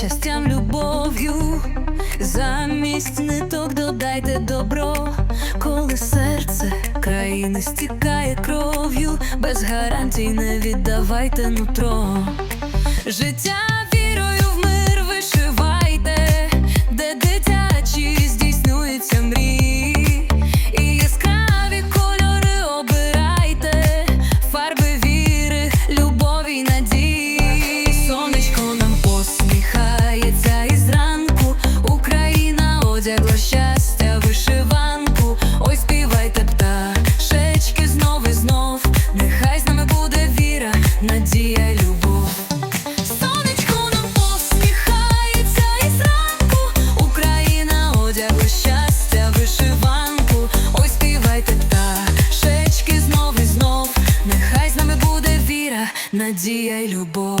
щастям, любов'ю, замість ниток додайте добро, коли серце країни стікає кров'ю, без гарантій не віддавайте нутро життя. надія й любов.